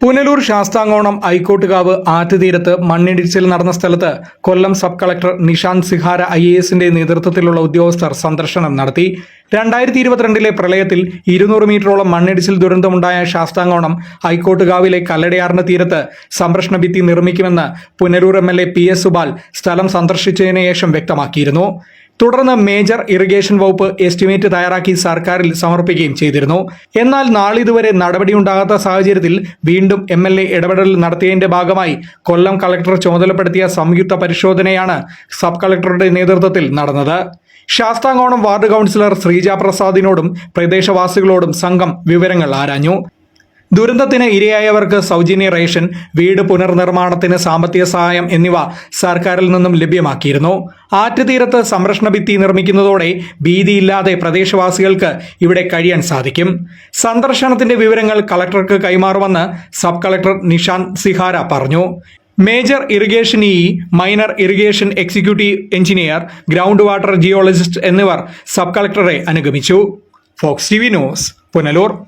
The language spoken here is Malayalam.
പുനലൂർ ശാസ്താങ്കോണം ഐക്കോട്ടുകാവ് ആറ്റുതീരത്ത് മണ്ണിടിച്ചിൽ നടന്ന സ്ഥലത്ത് Kollam sub collector Nishanth Sihara I A എസിന്റെ നേതൃത്വത്തിലുള്ള ഉദ്യോഗസ്ഥർ സന്ദർശനം നടത്തി. രണ്ടായിരത്തി ഇരുപത്തിരണ്ടിലെ പ്രളയത്തിൽ ഇരുന്നൂറ് മീറ്ററോളം മണ്ണിടിച്ചിൽ ദുരന്തമുണ്ടായ ശാസ്താങ്കോണം ഐക്കോട്ടുകാവിലെ കല്ലടയാറിന് തീരത്ത് സംരക്ഷണ ഭിത്തി നിർമ്മിക്കുമെന്ന് Punalur M L A P S Subal സ്ഥലം സന്ദർശിച്ചതിനു ശേഷം വ്യക്തമാക്കിയിരുന്നു. തുടർന്ന് മേജർ ഇറിഗേഷൻ വകുപ്പ് എസ്റ്റിമേറ്റ് തയ്യാറാക്കി സർക്കാരിൽ സമർപ്പിക്കുകയും ചെയ്തിരുന്നു. എന്നാൽ നാളിതുവരെ നടപടിയുണ്ടാകാത്ത സാഹചര്യത്തിൽ വീണ്ടും എം എൽ എ ഇടപെടൽ നടത്തിയതിന്റെ ഭാഗമായി കൊല്ലം കളക്ടർ ചുമതലപ്പെടുത്തിയ സംയുക്ത പരിശോധനയാണ് സബ് കളക്ടറുടെ നേതൃത്വത്തിൽ നടന്നത്. ശാസ്താങ്കോണം വാർഡ് കൗൺസിലർ ശ്രീജ പ്രസാദിനോടും പ്രദേശവാസികളോടും സംഘം വിവരങ്ങൾ ആരാഞ്ഞു. ദുരന്തത്തിന് ഇരയായവർക്ക് സൗജന്യ റേഷൻ വീട് പുനർനിർമ്മാണത്തിന് സാമ്പത്തിക സഹായം എന്നിവ സർക്കാരിൽ നിന്നും ലഭ്യമാക്കിയിരുന്നു. ആറ്റുതീരത്ത് സംരക്ഷണ ഭിത്തി നിർമ്മിക്കുന്നതോടെ ഭീതിയില്ലാതെ പ്രദേശവാസികൾക്ക് ഇവിടെ കഴിയാൻ സാധിക്കും. സന്ദർശനത്തിന്റെ വിവരങ്ങൾ കളക്ടർക്ക് കൈമാറുമെന്ന് സബ് കളക്ടർ നിഷാന്ത് സിഹാര പറഞ്ഞു. Major irrigation E minor irrigation executive engineer ground water geologist എന്നിവർ സബ് കളക്ടറെ അനുഗമിച്ചു. Fox T V news Punalur.